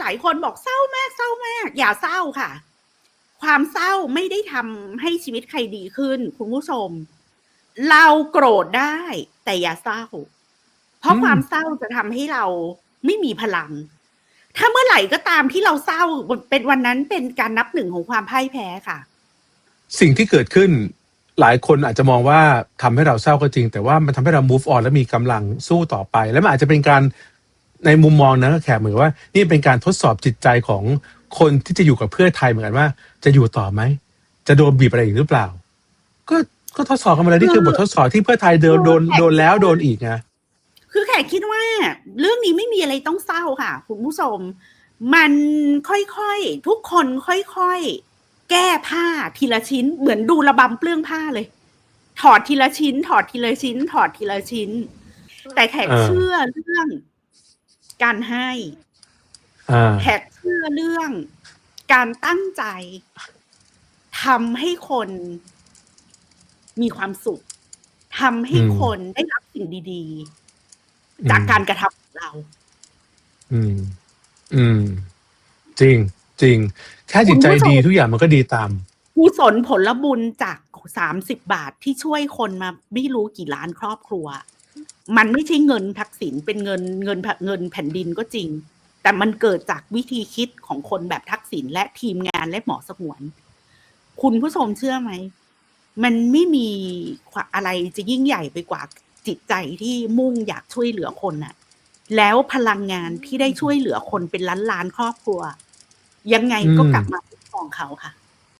หลายคนบอกเศร้ามากเศร้ามาก อย่าเศร้าค่ะ ความเศร้าไม่ได้ทำให้ชีวิตใครดีขึ้น คุณผู้ชม เราโกรธได้แต่อย่าเศร้า เพราะอืมความเศร้าจะทำให้เราไม่มีพลัง ถ้าเมื่อไหร่ก็ตามที่เราเศร้าเป็นวันนั้นเป็นการนับหนึ่งของความพ่ายแพ้ค่ะ สิ่งที่เกิดขึ้นหลายคนอาจจะมองว่าทำให้เราเศร้าก็จริง แต่ว่ามันทำให้เรา move on และมีกำลังสู้ต่อไป แล้วมันอาจจะเป็นการ ในมุมมองนะแขกเหมือนว่า นี่เป็นการทดสอบจิตใจของคนที่จะอยู่กับเพื่อไทยเหมือนกันว่า จะอยู่ต่อไหม จะโดนบีบอะไรอีกหรือเปล่า ก็ก็ทดสอบกันมาแล้วนี่คือบททดสอบที่เพื่อไทยโดนโดนโดนแล้วโดนอีกนะคือแขกคิดว่า เรื่องนี้ไม่มีอะไรต้องเศร้าค่ะ คุณผู้ชมมันค่อยๆ ทุกคนค่อยๆ แก้ผ้าทีละชิ้น เหมือนดูระบำเปลื้องผ้าเลย ถอดทีละชิ้น ถอดทีละชิ้น ถอดทีละชิ้น แต่แขกเออเชื่อเรื่อง การให้อ่าแขกเชื่อเรื่องการตั้งใจทำให้คนมีความสุขทำให้อืมคนได้รับสิ่งดี ๆ จากการกระทำของเรา อืม อืม จริง จริง แค่จิตใจดีทุกอย่างมันก็ดีตามกุศลผลบุญจากสามสิบบาทที่ช่วยคนมาไม่รู้กี่ล้านครอบครัว มันไม่ใช่เงินทักษิณเป็นเงินเงินเงินแผ่นดินก็จริง แต่มันเกิดจากวิธีคิดของคนแบบทักษิณและทีมงานและหมอสงวน คุณผู้ชมเชื่อไหม มันไม่มีอะไรจะยิ่งใหญ่ไปกว่าจิตใจที่มุ่งอยากช่วยเหลือคนน่ะ แล้วพลังงานที่ได้ช่วยเหลือคนเป็นล้านล้านครอบครัว ยังไงก็กลับมาคุ้มครองเขาค่ะ